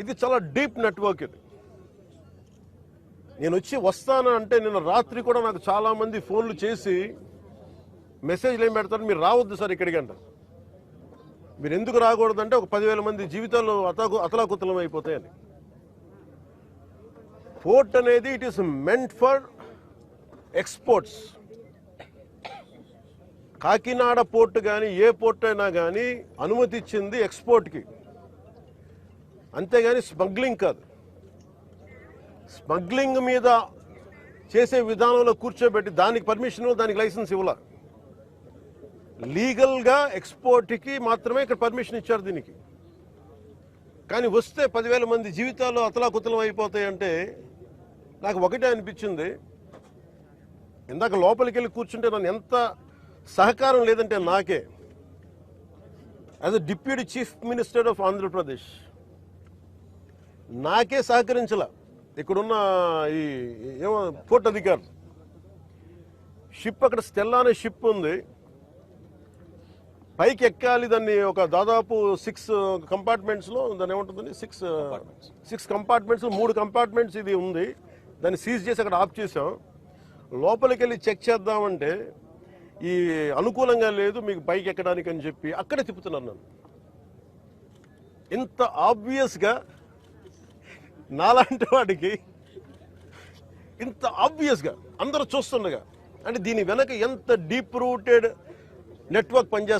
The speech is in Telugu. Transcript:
ఇది చాలా డీప్ నెట్వర్క్ ఇది. నేను వచ్చి వస్తాను అంటే నిన్న రాత్రి కూడా నాకు చాలామంది ఫోన్లు చేసి మెసేజ్లు ఏం పెడతారు మీరు రావద్దు సార్ ఇక్కడికి అంటారు మీరు ఎందుకు రాకూడదంటే ఒక పదివేల మంది జీవితాలు అతకు అతలాకుతలం అయిపోతాయని. పోర్ట్ అనేది it is meant for exports Kakinada port కానీ ఏ పోర్ట్ అయినా కానీ అనుమతి ఇచ్చింది ఎక్స్పోర్ట్కి అంతేగాని స్మగ్లింగ్ కాదు. స్మగ్లింగ్ మీద చేసే విధానంలో కూర్చోబెట్టి దానికి పర్మిషన్ దానికి లైసెన్స్ ఇవ్వాల. లీగల్గా ఎక్స్పోర్ట్కి మాత్రమే ఇక్కడ పర్మిషన్ ఇచ్చారు దీనికి. కానీ వస్తే పదివేల మంది జీవితాలు అతలాకుతలం అయిపోతాయంటే నాకు ఒకటే అనిపించింది. ఇందాక లోపలికి వెళ్ళి కూర్చుంటే నన్ను ఎంత సహకారం లేదంటే నాకే. As a deputy chief minister of Andhra Pradesh నాకే సహకరించలా. ఇక్కడున్న ఈ ఏమో పోర్ట్ అధికారులు. షిప్ అక్కడ స్టెల్లా అనే షిప్ ఉంది. పైకి ఎక్కాలి దాన్ని ఒక దాదాపు సిక్స్ కంపార్ట్మెంట్స్లో దాన్ని ఏముంటుంది సిక్స్ సిక్స్ కంపార్ట్మెంట్స్ మూడు కంపార్ట్మెంట్స్ ఇది ఉంది. దాన్ని సీజ్ చేసి అక్కడ ఆఫ్ చేసాం లోపలికి వెళ్ళి చెక్ చేద్దామంటే ఈ అనుకూలంగా లేదు మీకు పైకి ఎక్కడానికి అని చెప్పి అక్కడే తిప్పుతున్నాను నన్ను. ఇంత ఆబ్వియస్గా నాలాంటి వాడికి ఇంత ఆబ్వియస్గా అందరూ చూస్తుండగా. అంటే దీని వెనక ఎంత డీప్ రూటెడ్ నెట్వర్క్ పనిచేస్తుంది